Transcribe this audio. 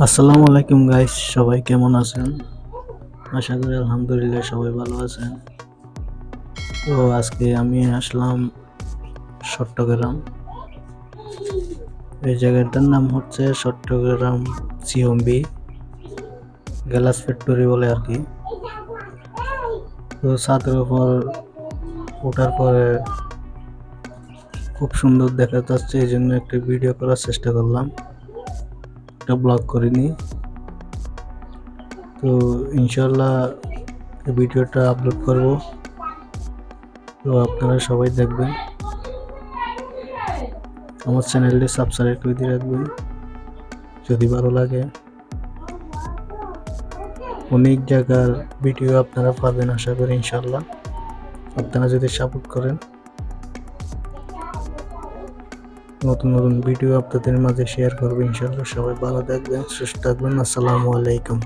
আসসালামু আলাইকুম গাইস সবাই কেমন আছেন? আশা করি আলহামদুলিল্লাহ সবাই ভালো আছেন। তো আজকে আমি আসলাম চট্টগ্রাম। এই জায়গাটার নাম হচ্ছে চট্টগ্রাম সিওমবি গ্যালাস ফ্যাক্টরি বলে আর কি। তো ছাদের উপর ওঠার পরে খুব সুন্দর দেখা যাচ্ছে, এই জন্য একটি ভিডিও করার চেষ্টা করলাম। একটা ব্লগ করিনি। তো ইনশাল্লাহ ভিডিওটা আপলোড করব। তো আপনারা সবাই দেখবেন। আমার চ্যানেলটি সাবস্ক্রাইব করে দিয়ে রাখবেন। যদি ভালো লাগে। অনেক জায়গার ভিডিও আপনারা পাবেন আশা করি ইনশাল্লাহ আপনারা যদি সাপোর্ট করেন। নতুন নতুন ভিডিও আপনাদের মাঝে শেয়ার করব। ইনশাল্লাহ সবাই ভালো থাকবেন, সুস্থ থাকবেন। আসসালামু আলাইকুম।